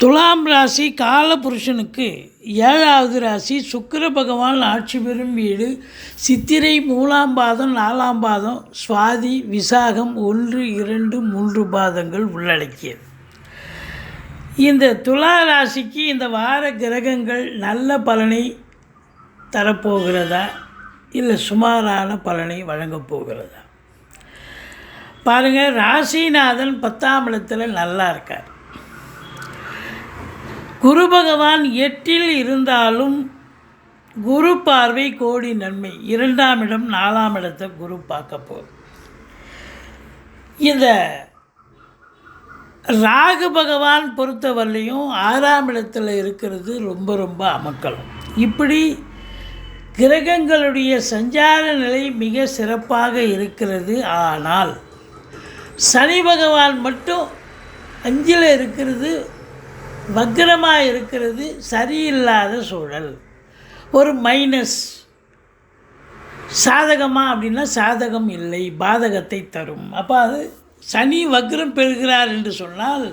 துலாம் ராசி காலபுருஷனுக்கு ஏழாவது ராசி சுக்கர பகவான் ஆட்சி பெறும் வீடு. சித்திரை மூலாம் பாதம் நாலாம் பாதம் சுவாதி விசாகம் ஒன்று இரண்டு மூன்று பாதங்கள் உள்ளடக்கியது. இந்த துலா ராசிக்கு இந்த வார கிரகங்கள் நல்ல பலனை தரப்போகிறதா? இல்லை சுமாரான பலனை வழங்கப் போகிறதா? பாருங்கள் ராசிநாதன் பத்தாம் இடத்தில் நல்லா இருக்கார். குரு பகவான் எட்டில் இருந்தாலும் குரு பார்வை கோடி நன்மை. இரண்டாம் இடம் நாலாம் இடத்தை குரு பார்க்க போகும் இந்த ராகு பகவான் பொறுத்தவரையிலையும் ஆறாம் இடத்துல இருக்கிறது ரொம்ப ரொம்ப அமக்கலம். இப்படி கிரகங்களுடைய சஞ்சார நிலை மிக சிறப்பாக இருக்கிறது. ஆனால் சனி பகவான் மட்டும் அஞ்சில் இருக்கிறது வக்ரமாக இருக்கிறது சரியில்லாத சூழல். ஒரு மைனஸ் சாதகமாக அப்படின்னா சாதகம் இல்லை பாதகத்தை தரும். அப்போ அது சனி வக்ரம் பெறுகிறார் என்று சொன்னால்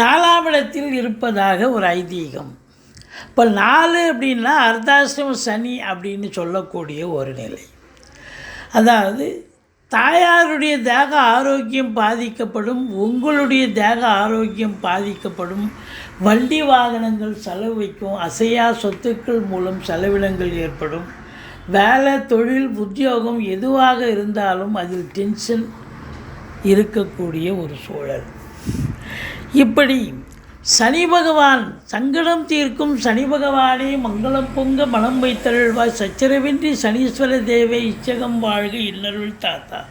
நாலாம் இடத்தில் இருப்பதாக ஒரு ஐதீகம். இப்போ நாலு அப்படின்னா அர்த்தாசிரம சனி அப்படின்னு சொல்லக்கூடிய ஒரு நிலை. அதாவது தாயாருடைய தேக ஆரோக்கியம் பாதிக்கப்படும் உங்களுடைய தேக ஆரோக்கியம் பாதிக்கப்படும். வண்டி வாகனங்கள் செலவு வைக்கும் அசையா சொத்துக்கள் மூலம் செலவினங்கள் ஏற்படும். வேலை தொழில் உத்தியோகம் எதுவாக இருந்தாலும் அதில் டென்ஷன் இருக்கக்கூடிய ஒரு சூழல். இப்படி சனி பகவான் சங்கடம் தீர்க்கும் சனி பகவானே மங்களம் பொங்க மனம் வைத்தருள்வாய். சச்சரவின்றி சனீஸ்வர தேவை இச்சகம் வாழ்க இன்னருள் தாத்தா.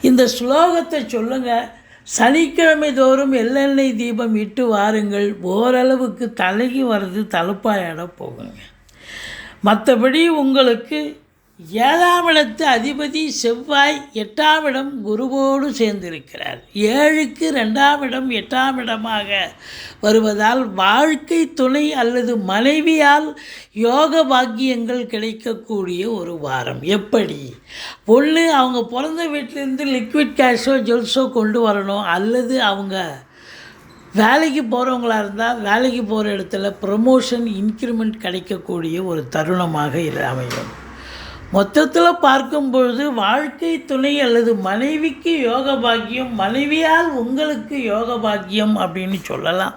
இந்த ஸ்லோகத்தை சொல்லுங்க. சனிக்கிழமை தோறும் எள்ளெண்ணெய் தீபம் இட்டு வாருங்கள். ஓரளவுக்கு தலைக்கு வர்றது தலுப்பாயிட போகுங்க. மற்றபடி உங்களுக்கு ஏழாம் இடத்து அதிபதி செவ்வாய் எட்டாம் இடம் குருவோடு சேர்ந்திருக்கிறார். ஏழுக்கு ரெண்டாம் இடம் எட்டாம் இடமாக வருவதால் வாழ்க்கை துணை அல்லது மனைவியால் யோக பாக்கியங்கள் கிடைக்கக்கூடிய ஒரு வாரம். எப்படி? ஒன்று அவங்க பிறந்த வீட்டிலேருந்து லிக்விட் கேஷோ ஜுவல்ஸோ கொண்டு வரணும். அல்லது அவங்க வேலைக்கு போகிறவங்களாக இருந்தால் வேலைக்கு போகிற இடத்துல ப்ரமோஷன் இன்க்ரிமெண்ட் கிடைக்கக்கூடிய ஒரு தருணமாக இது அமையும். மொத்தத்தில் பார்க்கும் பொழுது வாழ்க்கை துணை அல்லது மனைவிக்கு யோக பாக்கியம் மனைவியால் உங்களுக்கு யோக பாக்கியம் அப்படின்னு சொல்லலாம்.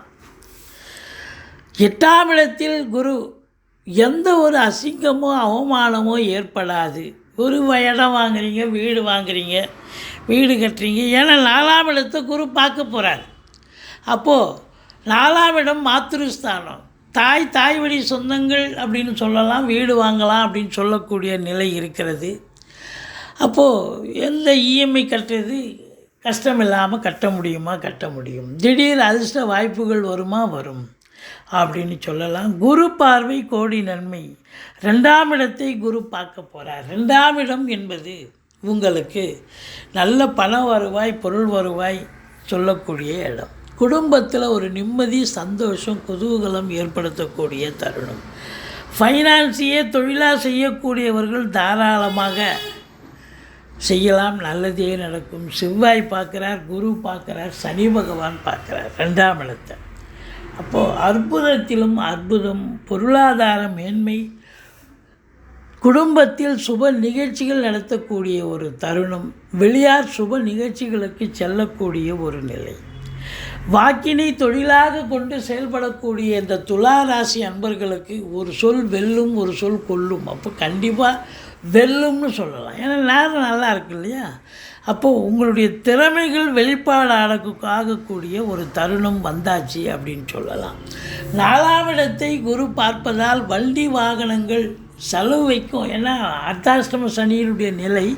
எட்டாம் இடத்தில் குரு எந்த ஒரு அசிங்கமோ அவமானமோ ஏற்படாது. ஒரு இடம் வாங்குறீங்க வீடு வாங்குறீங்க வீடு கட்டுறீங்க. ஏன்னா நாலாம் இடத்தை குரு பார்க்க போகிறார் அப்போது நாலாம் இடம் மாத்திருஸ்தானம் தாய் தாய் வழி சொந்தங்கள் அப்படின்னு சொல்லலாம் வீடு வாங்கலாம் அப்படின்னு சொல்லக்கூடிய நிலை இருக்கிறது. அப்போது எந்த இஎம்ஐ கட்டுறது கஷ்டம் இல்லாமல் கட்ட முடியுமா? கட்ட முடியும். திடீர் அதிர்ஷ்ட வாய்ப்புகள் வருமா? வரும். அப்படின்னு சொல்லலாம். குரு பார்வை கோடி நன்மை. ரெண்டாம் இடத்தை குரு பார்க்க போகிறார் ரெண்டாம் இடம் என்பது உங்களுக்கு நல்ல பண வருவாய் பொருள் வருவாய் சொல்லக்கூடிய இடம். குடும்பத்தில் ஒரு நிம்மதி சந்தோஷம் குதூகலம் ஏற்படுத்தக்கூடிய தருணம். ஃபைனான்ஸையே தொழிலாக செய்யக்கூடியவர்கள் தாராளமாக செய்யலாம். நல்லதே நடக்கும். செவ்வாய் பார்க்குறார் குரு பார்க்குறார் சனி பகவான் பார்க்குறார். ரெண்டாம் இடத்தை. அப்போது அற்புதத்திலும் அற்புதம் பொருளாதார மேன்மை குடும்பத்தில் சுப நிகழ்ச்சிகள் நடத்தக்கூடிய ஒரு தருணம் வெளியார் சுப நிகழ்ச்சிகளுக்கு செல்லக்கூடிய ஒரு நிலை. வாக்கினை தொழிலாக கொண்டு செயல்படக்கூடிய இந்த துலா ராசி அன்பர்களுக்கு ஒரு சொல் வெல்லும் ஒரு சொல் கொல்லும். அப்போ கண்டிப்பாக வெல்லும்னு சொல்லலாம். ஏன்னா நேரம் நல்லா இருக்கு இல்லையா? அப்போது உங்களுடைய திறமைகள் வெளிப்பாடு ஆகக்கூடிய ஒரு தருணம் வந்தாச்சு அப்படின்னு சொல்லலாம். நாலாம் இடத்தை குரு பார்ப்பதால் வண்டி வாகனங்கள் செலவு வைக்கும். ஏன்னா அர்த்தாஷ்டம சனியினுடைய நிலை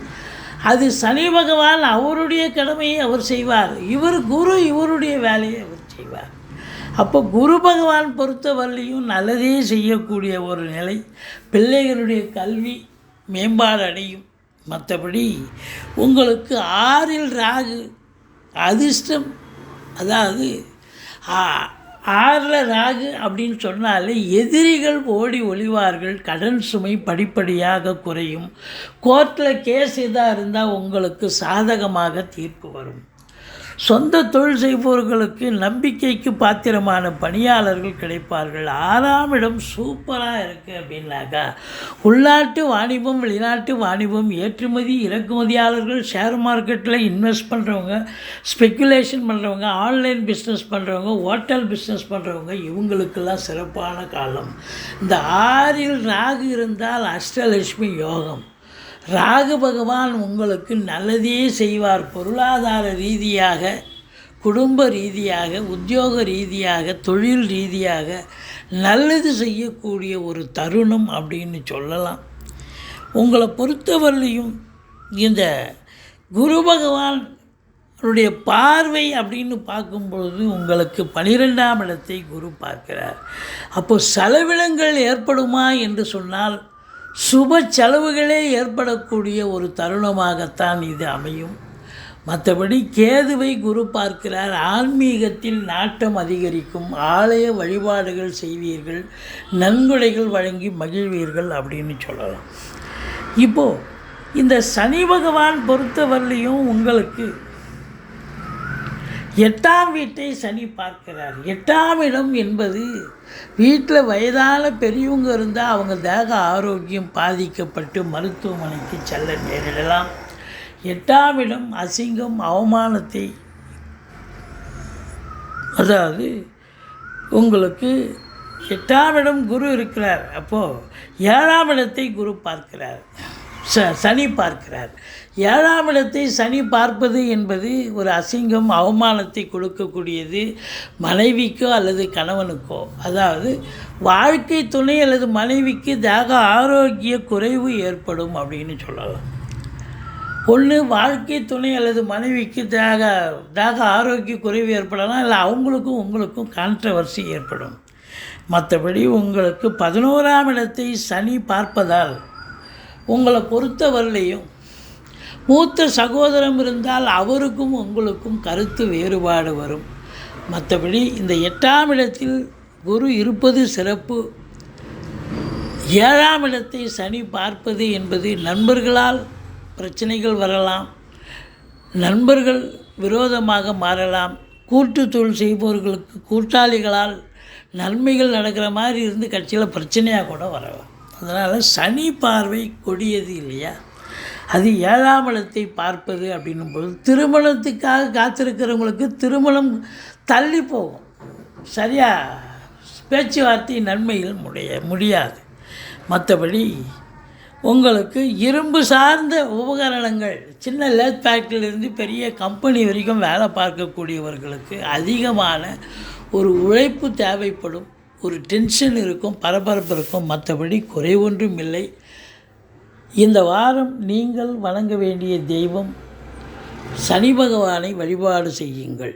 அது சனி பகவான் அவருடைய கடமையை அவர் செய்வார். இவர் குரு இவருடைய வேலையை அவர் செய்வார். அப்போ குரு பகவான் பொறுத்தவரையிலையும் நல்லதே செய்யக்கூடிய ஒரு நிலை. பிள்ளைகளுடைய கல்வி மேம்பாடு அடையும். மற்றபடி உங்களுக்கு ஆறில் ராகு அதிர்ஷ்டம் அதாவது ஆ- ஆறில் ராகு அப்படின்னு சொன்னாலே எதிரிகள் ஓடி ஒளிவார்கள் கடன் சுமை படிப்படியாக குறையும். கோர்ட்டில் கேஸ் எதாக இருந்தால் உங்களுக்கு சாதகமாக தீர்ப்பு வரும். சொந்த தொழில் செய்பவர்களுக்கு நம்பிக்கைக்கு பாத்திரமான பணியாளர்கள் கிடைப்பார்கள். ஆறாம் இடம் சூப்பராக இருக்குது அப்படின்னாக்கா உள்நாட்டு வாணிபம் வெளிநாட்டு வாணிபம் ஏற்றுமதி இறக்குமதியாளர்கள் ஷேர் மார்க்கெட்டில் இன்வெஸ்ட் பண்ணுறவங்க ஸ்பெக்குலேஷன் பண்ணுறவங்க ஆன்லைன் பிஸ்னஸ் பண்ணுறவங்க ஹோட்டல் பிஸ்னஸ் பண்ணுறவங்க இவங்களுக்கெல்லாம் சிறப்பான காலம். இந்த ஆறில் ராகு இருந்தால் அஷ்டலட்சுமி யோகம். ராகு பகவான் உங்களுக்கு நல்லதே செய்வார். பொருளாதார ரீதியாக குடும்ப ரீதியாக உத்தியோக ரீதியாக தொழில் ரீதியாக நல்லது செய்யக்கூடிய ஒரு தருணம் அப்படின்னு சொல்லலாம். உங்களை பொறுத்தவரையிலையும் இந்த குரு பகவானுடைய பார்வை அப்படின்னு பார்க்கும்பொழுது உங்களுக்கு பனிரெண்டாம் இடத்தை குரு பார்க்கிறார். அப்போது செலவினங்கள் ஏற்படுமா என்று சொன்னால் சுப செலவுகளே ஏற்படக்கூடிய ஒரு தருணமாகத்தான் இது அமையும். மற்றபடி கேதுவை குரு பார்க்கிறார் ஆன்மீகத்தில் நாட்டம் அதிகரிக்கும் ஆலய வழிபாடுகள் செய்வீர்கள் நன்கொடைகள் வழங்கி மகிழ்வீர்கள் அப்படின்னு சொல்லலாம். இப்போது இந்த சனி பகவான் பொறுத்தவரையிலையும் உங்களுக்கு எட்டாம் வீட்டை சனி பார்க்கிறார். எட்டாம் இடம் என்பது வீட்டில் வயதான பெரியவங்க இருந்தால் அவங்க தேக ஆரோக்கியம் பாதிக்கப்பட்டு மருத்துவமனைக்கு செல்ல நேரிடலாம். எட்டாம் இடம் அசிங்கம் அவமானத்தை அதாவது உங்களுக்கு எட்டாம் இடம் குரு இருக்கிறார். அப்போது ஏழாம் இடத்தை குரு பார்க்கிறார். ச சனி பார்க்கிறார். ஏழாம் இடத்தை சனி பார்ப்பது என்பது ஒரு அசிங்கம் அவமானத்தை கொடுக்கக்கூடியது மனைவிக்கோ அல்லது கணவனுக்கோ. அதாவது வாழ்க்கை துணை அல்லது மனைவிக்கு தேக ஆரோக்கிய குறைவு ஏற்படும் அப்படின்னு சொல்லலாம். ஒன்று வாழ்க்கை துணை அல்லது மனைவிக்கு தேக தேக ஆரோக்கிய குறைவு ஏற்படலாம் இல்லை அவங்களுக்கும் உங்களுக்கும் கான்ட்ரவர்சி ஏற்படும். மற்றபடி உங்களுக்கு பதினோராம் இடத்தை சனி பார்ப்பதால் உங்களை பொறுத்தவரையிலையும் மூத்த சகோதரம் இருந்தால் அவருக்கும் உங்களுக்கும் கருத்து வேறுபாடு வரும். மற்றபடி இந்த எட்டாம் இடத்தில் குரு இருப்பது சிறப்பு. ஏழாம் இடத்தை சனி பார்ப்பது என்பது நண்பர்களால் பிரச்சனைகள் வரலாம். நண்பர்கள் விரோதமாக மாறலாம். கூட்டு தொழில் செய்பவர்களுக்கு கூட்டாளிகளால் நன்மைகள் நடக்கிற மாதிரி இருந்து கட்சியில் பிரச்சனையாக கூட வரலாம். அதனால் சனி பார்வை கொடியது இல்லையா? அது ஏழாம் இடத்தை பார்ப்பது அப்படின்னும் பொழுது திருமணத்துக்காக காத்திருக்கிறவங்களுக்கு திருமணம் தள்ளி போகும். சரியா? பேச்சுவார்த்தை நன்மைகள் முடிய முடியாது. மற்றபடி உங்களுக்கு இரும்பு சார்ந்த உபகரணங்கள் சின்ன லேத் ஃபேக்ட்ரியிலேருந்து பெரிய கம்பெனி வரைக்கும் வேலை பார்க்கக்கூடியவர்களுக்கு அதிகமான ஒரு உழைப்பு தேவைப்படும். ஒரு டென்ஷன் இருக்கும் பரபரப்பு இருக்கும் மற்றபடி குறை ஒன்றும் இல்லை. இந்த வாரம் நீங்கள் வணங்க வேண்டிய தெய்வம் சனி பகவானை வழிபாடு செய்யுங்கள்.